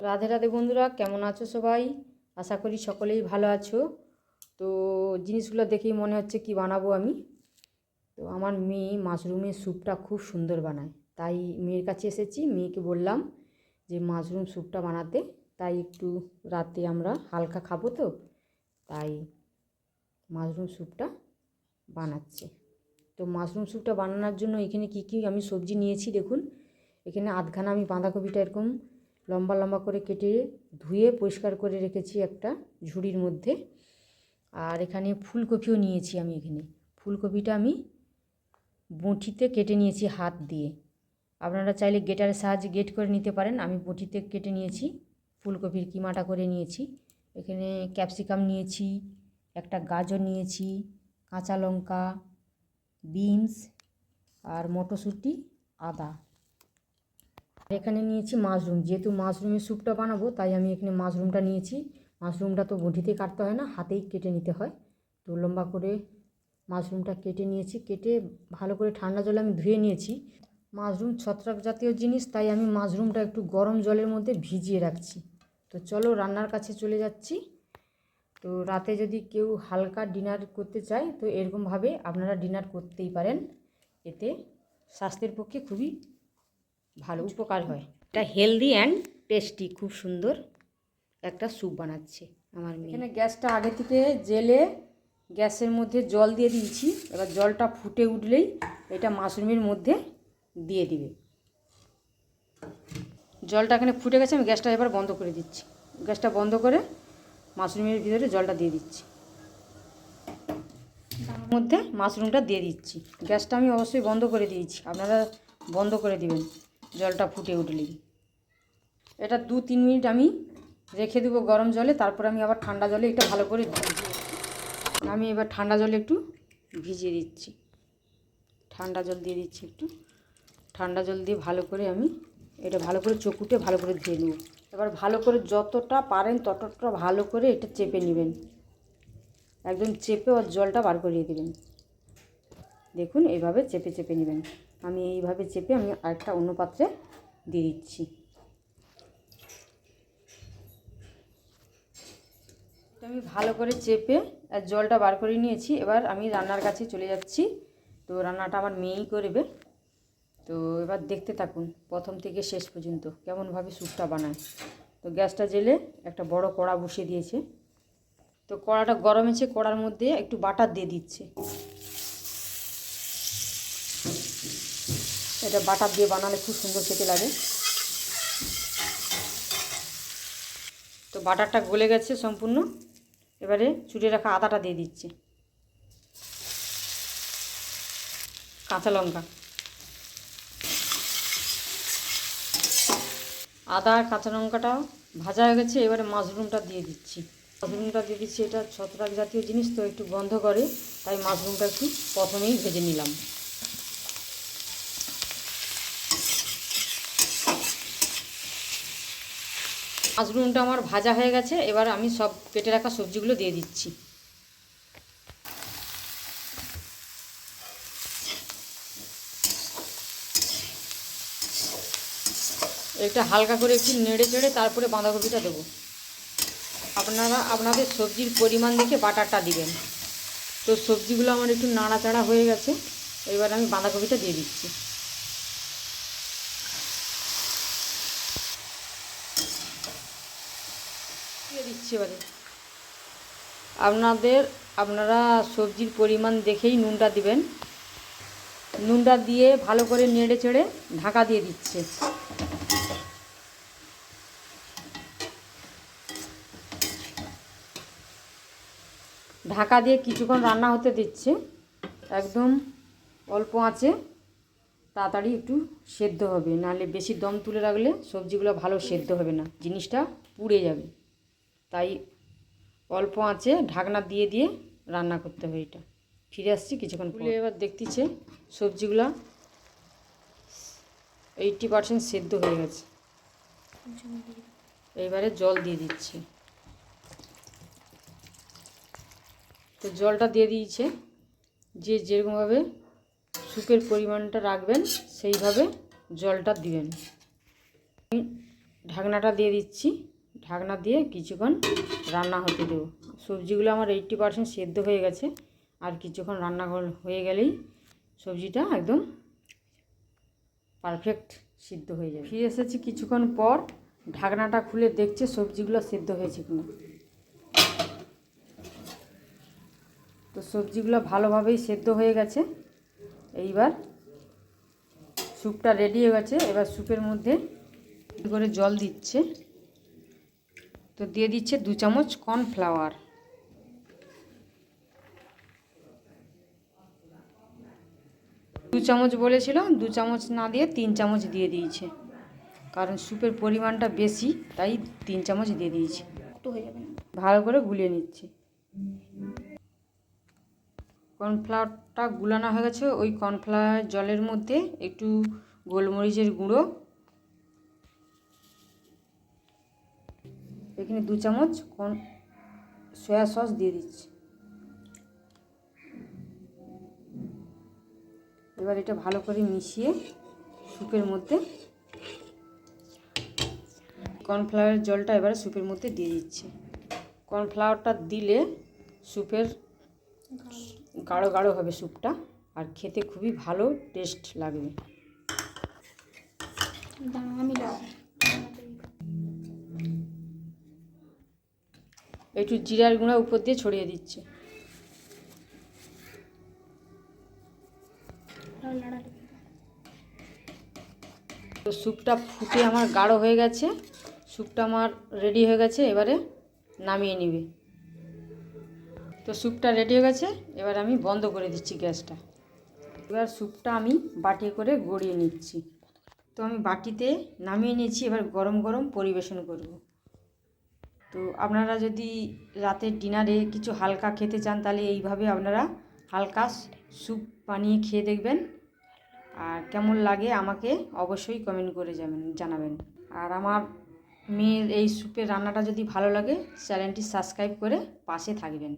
রাধে রাধে বন্ধুরা, কেমন আছো সবাই? আশা করি সকলেই ভালো আছো। তো জিনিসগুলো দেখেই মনে হচ্ছে কি বানাবো আমি। তো আমার মেয়ে মাশরুমের স্যুপটা খুব সুন্দর বানায়। তাই মেয়ের কাছে এসেছি, মেয়েকে বললাম যে মাশরুম স্যুপটা বানাতে। তাই একটু রাতে আমরা হালকা খাব তো, তাই মাশরুম স্যুপটা বানাচ্ছে। তো মাশরুম স্যুপটা বানানোর জন্য এখানে কী কী আমি সবজি নিয়েছি দেখুন। এখানে আধখানা আমি বাঁধাকপিটা এরকম লম্বা লম্বা করে কেটে ধুয়ে পরিষ্কার করে রেখেছি একটা ঝুড়ির মধ্যে। আর এখানে ফুলকপিও নিয়েছি আমি এখানে। ফুলকপিটা আমি বঁটিতে কেটে নিয়েছি হাত দিয়ে। আপনারা চাইলে গেটারের সাহায্যে গেট করে নিতে পারেন। আমি বঁটিতে কেটে নিয়েছি, ফুলকপির কিমাটা করে নিয়েছি। এখানে ক্যাপসিকাম নিয়েছি, একটা গাজর নিয়েছি, কাঁচা লঙ্কা, বিনস আর মটরশুঁটি, আদা। এখানে নিয়েছি মাশরুম। যেহেতু মাশরুমের স্যুপটা বানাবো, তাই আমি এখানে মাশরুমটা নিয়েছি। মাশরুমটা তো বটিতে কাটতে হয় না, হাতেই কেটে নিতে হয়। তো লম্বা করে মাশরুমটা কেটে নিয়েছি। কেটে ভালো করে ঠান্ডা জলে আমি ধুয়ে নিয়েছি। মাশরুম ছত্রাক জাতীয় জিনিস, তাই আমি মাশরুমটা একটু গরম জলের মধ্যে ভিজিয়ে রাখছি। তো চলো রান্নার কাছে চলে যাচ্ছি। তো রাতে যদি কেউ হালকা ডিনার করতে চায়, তো এরকমভাবে আপনারা ডিনার করতেই পারেন। এতে স্বাস্থ্যের পক্ষে খুবই ভালো উপকার হয়। এটা হেলদি অ্যান্ড টেস্টি খুব সুন্দর একটা স্যুপ বানাচ্ছে আমার মেয়ে। এখানে গ্যাসটা আগে থেকে জেলে গ্যাসের মধ্যে জল দিয়ে দিয়েছি। এবার জলটা ফুটে উঠলেই এটা মাশরুমের মধ্যে দিয়ে দিবে। জলটা এখানে ফুটে গেছে আমি গ্যাসটা এবার বন্ধ করে দিচ্ছি। গ্যাসটা বন্ধ করে মাশরুমের ভিতরে জলটা দিয়ে দিচ্ছি। তার মধ্যে মাশরুমটা দিয়ে দিচ্ছি। গ্যাসটা আমি অবশ্যই বন্ধ করে দিয়েছি। আপনারা বন্ধ করে দিবেন। জলটা ফুটে উঠলেই এটা দু তিন মিনিট আমি রেখে দেবো গরম জলে, তারপর আমি আবার ঠান্ডা জলে এটা ভালো করে আমি এবার ঠান্ডা জলে একটু ভিজিয়ে দিচ্ছি। ঠান্ডা জল দিয়ে দিচ্ছি একটু। ঠান্ডা জল দিয়ে ভালো করে আমি এটা ভালো করে চকুটে ভালো করে ধুয়ে নেব। এবার ভালো করে যতটা পারেন ততটা ভালো করে এটা চেপে নেবেন। একদম চেপে ওর জলটা বার করিয়ে দেবেন। দেখুন এইভাবে চেপে চেপে নেবেন। আমি এইভাবে চেপে আমি আরেকটা অন্য পাত্রে দিয়ে দিচ্ছি। আমি ভালো করে চেপে আর জলটা বার করে নিয়েছি। এবার আমি রান্নার কাছে চলে যাচ্ছি। তো রান্নাটা আমার মেয়েই করবে। তো এবার দেখতে থাকুন প্রথম থেকে শেষ পর্যন্ত কেমনভাবে স্যুপটা বানায়। তো গ্যাসটা জেলে একটা বড় কড়া বসিয়ে দিয়েছে। তো কড়াটা গরম হয়েছে, কড়ার মধ্যে একটু বাটার দিয়ে দিচ্ছে। এটা বাটার দিয়ে বানালে খুব সুন্দর খেতে লাগে। তো বাটারটা গলে গেছে সম্পূর্ণ। এবারে চুটে রাখা আদাটা দিয়ে দিচ্ছে। কাঁচা লঙ্কা। আদা আর কাঁচা লঙ্কাটা ভাজা হয়ে গেছে, এবারে মাশরুমটা দিয়ে দিচ্ছি। মাশরুমটা দিয়ে দিচ্ছি, এটা ছত্রাক জাতীয় জিনিস, তো একটু গন্ধ করে, তাই মাশরুমটা একটু প্রথমেই ভেজে নিলাম। মাশরুমটা আমার ভাজা হয়ে গেছে, এবার আমি সব কেটে রাখা সবজিগুলো দিয়ে দিচ্ছি। এটা হালকা করে একটু নেড়ে চেড়ে তারপরে বাঁধাকপিটা দেবো। আপনারা, আপনাদের সবজির পরিমাণ দেখে বাটারটা দিবেন। তো সবজিগুলো আমার একটু নাড়াচাড়া হয়ে গেছে, এবার আমি বাঁধাকপিটা দিয়ে দিচ্ছি দিয়ে দিচ্ছি এবারে। আপনাদের, আপনারা সবজির পরিমাণ দেখেই নুনটা দিবেন। নুনটা দিয়ে ভালো করে নেড়ে চেড়ে ঢাকা দিয়ে দিচ্ছে। ঢাকা দিয়ে কিছুক্ষণ রান্না হতে দিচ্ছে। একদম অল্প আঁচে তাড়াতাড়ি একটু সেদ্ধ হবে। নাহলে বেশি দম তুলে রাখলে সবজিগুলো ভালো সেদ্ধ হবে না। জিনিসটা পুড়ে যাবে। তাই অল্প আঁচে ঢাকনা দিয়ে দিয়ে রান্না করতে হবে এটা। ফিরে আসছি কিছুক্ষণ খুলে এবার দেখতেছে সবজিগুলো এইটটি পারসেন্ট সেদ্ধ হয়ে গেছে। এইবারে জল দিয়ে দিচ্ছি। তো জলটা দিয়ে দিয়েছে। যে যেরকমভাবে স্যুপের পরিমাণটা রাখবেন, সেইভাবে জলটা দিবেন। ঢাকনাটা দিয়ে দিচ্ছি। ঢাকনা দিয়ে কিছুক্ষণ রান্না হতে দেবো। সবজিগুলো আমার এইট্টি পারসেন্ট সেদ্ধ হয়ে গেছে। আর কিছুক্ষণ রান্না হয়ে গেলেই সবজিটা একদম পারফেক্ট সিদ্ধ হয়ে যাবে। ফিরে এসেছি কিছুক্ষণ পর ঢাকনাটা খুলে দেখছে সবজিগুলো সেদ্ধ হয়েছে কিনা। তো সবজিগুলো ভালোভাবেই সেদ্ধ হয়ে গেছে। এইবার স্যুপটা রেডি হয়ে গেছে। এবার স্যুপের মধ্যে করে জল দিচ্ছে। তো দিয়ে দিচ্ছে দু চামচ কর্নফ্লাওয়ার। দু চামচ বলেছিল দু চামচ না দিয়ে তিন চামচ দিয়ে দিয়েছে। কারণ স্যুপের পরিমাণটা বেশি তাই তিন চামচ দিয়ে দিয়েছে। হয়ে যাবে ভালো করে গুলিয়ে নিচ্ছি। কর্নফ্লাওয়ারটা গুলানো হয়ে গেছে ওই কর্নফ্লাওয়ার জলের মধ্যে একটু গোলমরিচের গুঁড়ো এখানে দু চামচ কর্ন সয়া সস দিয়ে দিচ্ছি। এবার এটা ভালো করে মিশিয়ে স্যুপের মধ্যে কর্নফ্লাওয়ারের জলটা এবারে স্যুপের মধ্যে দিয়ে দিচ্ছি। কর্নফ্লাওয়ারটা দিলে স্যুপের গাঢ় গাঢ় হবে স্যুপটা আর খেতে খুবই ভালো টেস্ট লাগবে। একটু জিরার গুঁড়া উপর দিয়ে ছড়িয়ে দিচ্ছে। তো স্যুপটা ফুটে আমার গাঢ় হয়ে গেছে। স্যুপটা আমার রেডি হয়ে গেছে, এবারে নামিয়ে নিবে। তো স্যুপটা রেডি হয়ে গেছে, এবার আমি বন্ধ করে দিচ্ছি গ্যাসটা। এবার স্যুপটা আমি বাটি করে গড়িয়ে নিচ্ছি। তো আমি বাটিতে নামিয়ে নিয়েছি, এবার গরম গরম পরিবেশন করব। তো আপনারা যদি রাতের ডিনারে কিছু হালকা খেতে চান, তাহলে এইভাবে আপনারা হালকা স্যুপ বানিয়ে খেয়ে দেখবেন। আর কেমন লাগে আমাকে অবশ্যই কমেন্ট করে যাবেন জানাবেন। আর আমার মেয়ের এই স্যুপের রান্নাটা যদি ভালো লাগে চ্যানেলটি সাবস্ক্রাইব করে পাশে থাকবেন।